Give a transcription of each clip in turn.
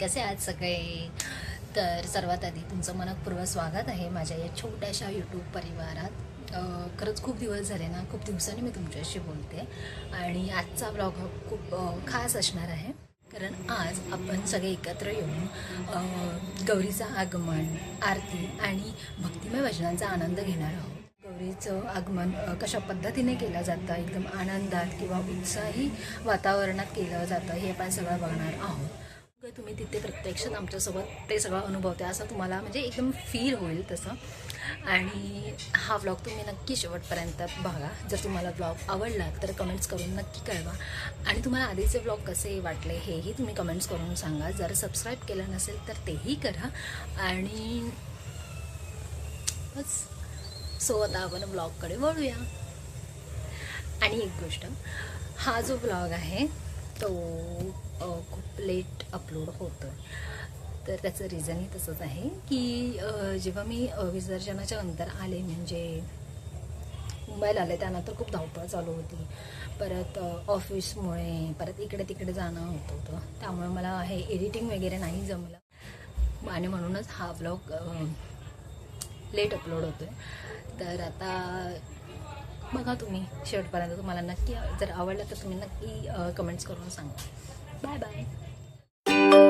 कसे आहात सगळे? तर सर्वात आधी तुमचं मनपूर्वक स्वागत आहे माझ्या या छोट्याशा यूट्यूब परिवारात. खरंच खूप दिवस झाले ना खूप दिवसांनी मी तुमच्याशी बोलते आणि आजचा ब्लॉग हा खूप खास असणार आहे. कारण आज आपण सगळे एकत्र येऊन गौरीचं आगमन आरती आणि भक्तिमय भजनांचा आनंद घेणार आहोत. गौरीचं आगमन कशा पद्धतीने केलं जातं एकदम आनंदात किंवा उत्साही वातावरणात केलं जातं हे आपण सगळं बघणार आहोत. तुम्ही तिथे प्रत्यक्षात आमच्यासोबत ते सगळं अनुभवते असं तुम्हाला म्हणजे एकदम फील होईल तसं. आणि हा ब्लॉग तुम्ही नक्की शेवटपर्यंत बघा. जर तुम्हाला ब्लॉग आवडला तर कमेंट्स करून नक्की कळवा. आणि तुम्हाला आधीचे ब्लॉग कसे वाटले हेही तुम्ही कमेंट्स करून सांगा. जर सबस्क्राईब केलं नसेल तर तेही करा. आणि बस. सो आता आपण ब्लॉगकडे वळूया. आणि एक गोष्ट. हा जो ब्लॉग आहे तो खूप लेट अपलोड होतो तर त्याचं रिझनही तसंच आहे की जेव्हा मी विसर्जनाच्या नंतर आले म्हणजे मुंबईला आले त्यानंतर खूप धावपळ चालू होती. परत ऑफिसमुळे परत इकडे तिकडे जाणं होत होतं. त्यामुळे मला हे एडिटिंग वगैरे नाही जमलं. आणि म्हणूनच हा ब्लॉग लेट अपलोड होतो आहे तर आता बघा तुम्ही शेवटपर्यंत तुम्हाला नक्की जर आवडलं तर तुम्ही नक्की कमेंट्स करून सांगा. Bye bye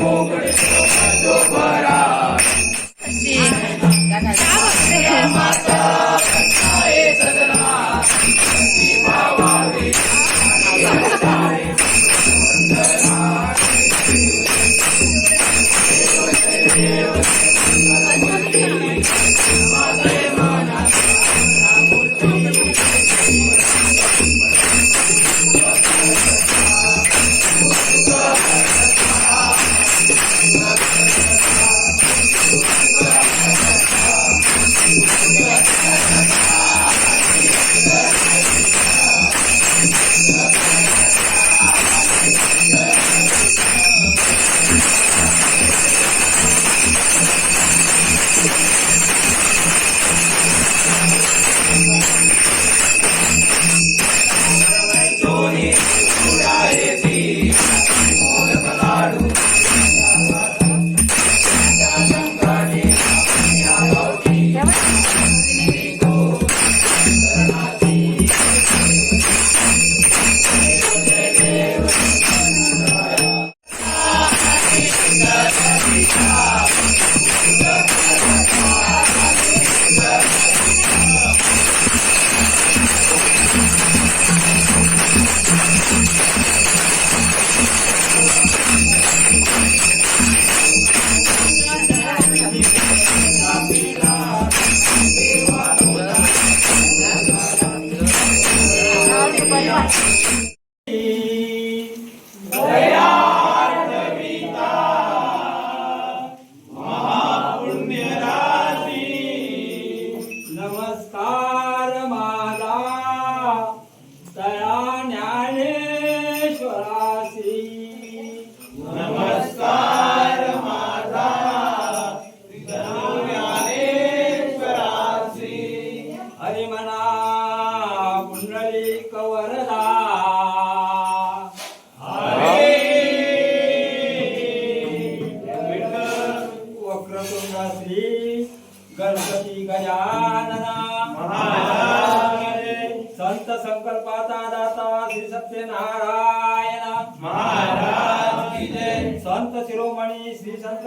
Om Krishna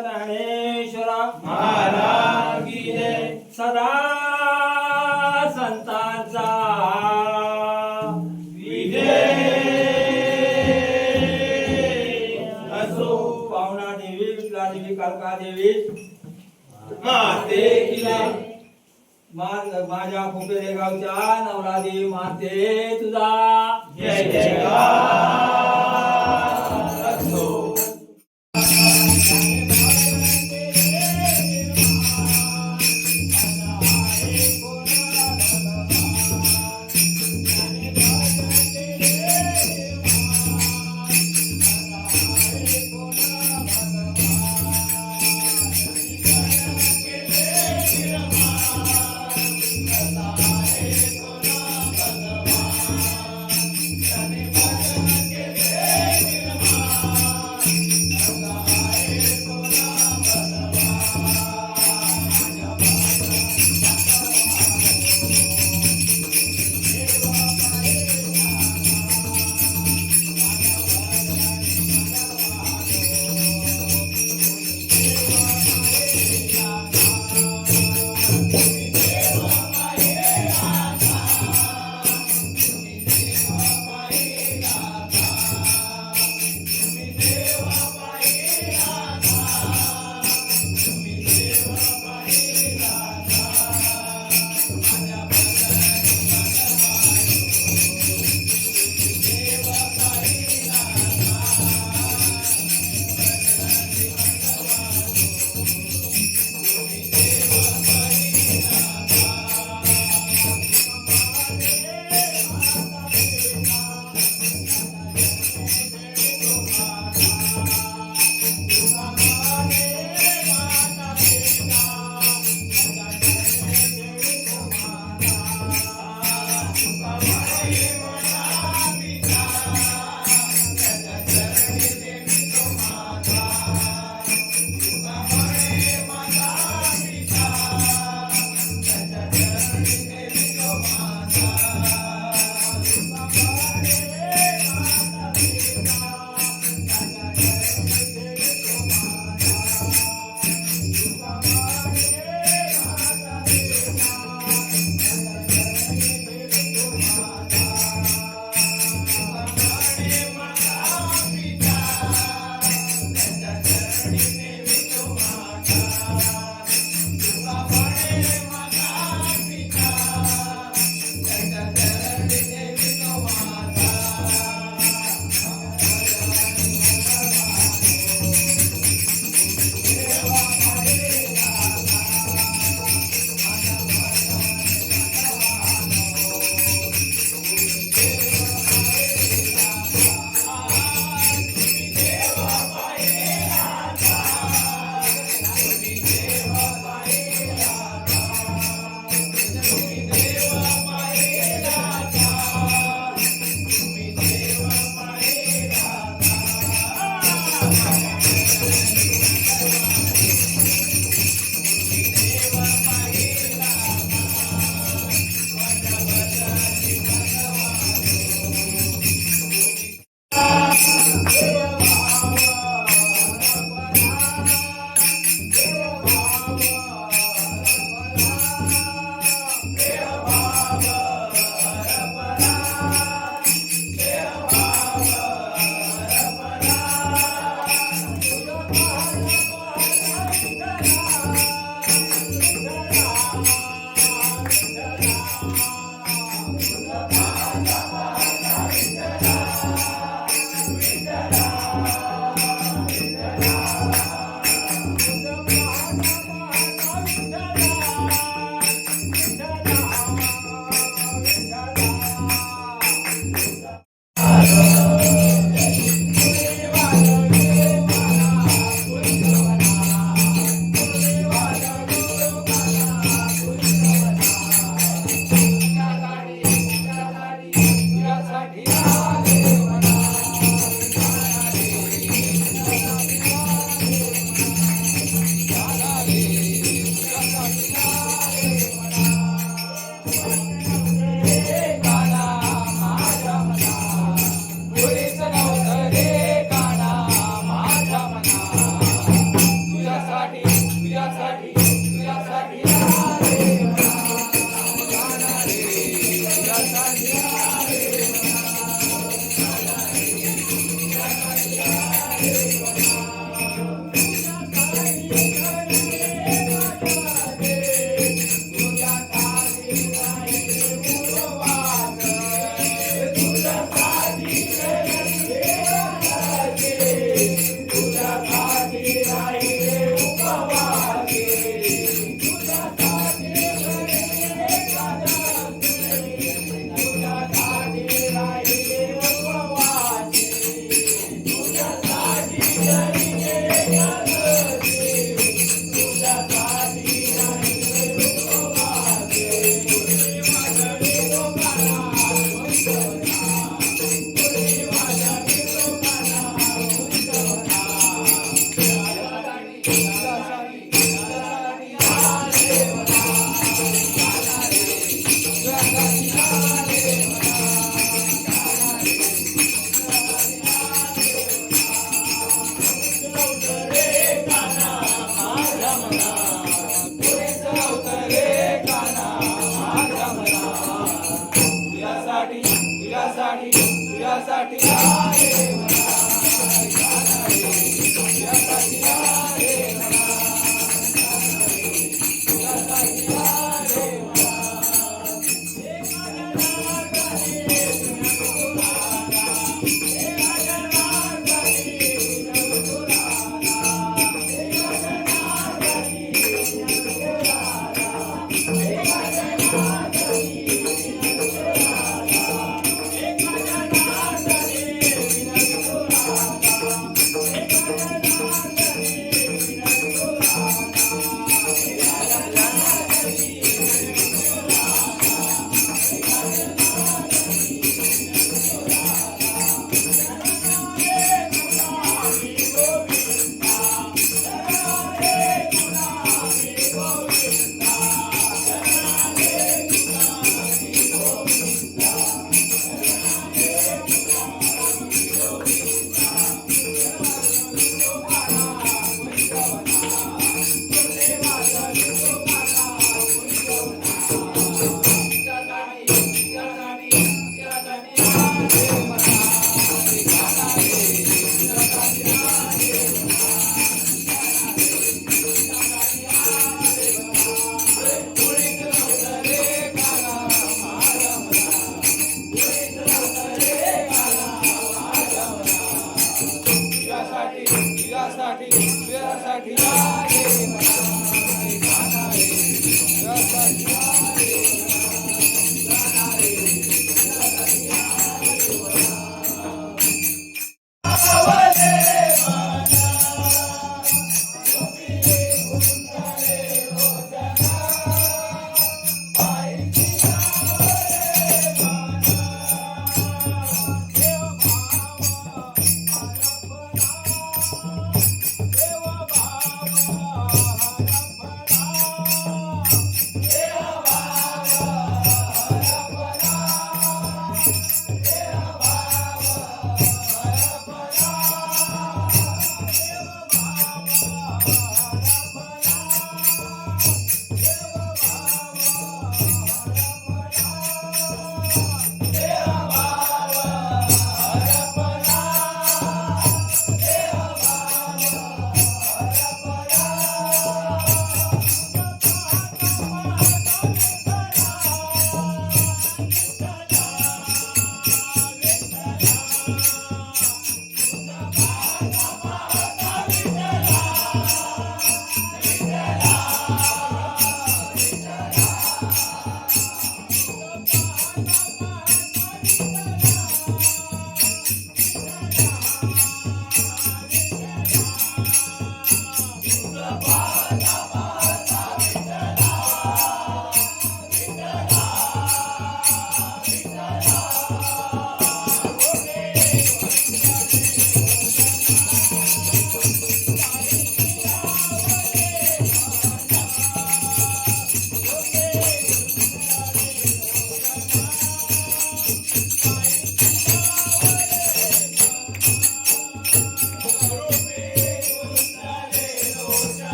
Dnyaneshwar Maharaj सदा संतांचा असो देवी देवी कालका देवी। माते किला माझ्या खोपेरे गावच्या नवरादेवी माते तुझा। जय जय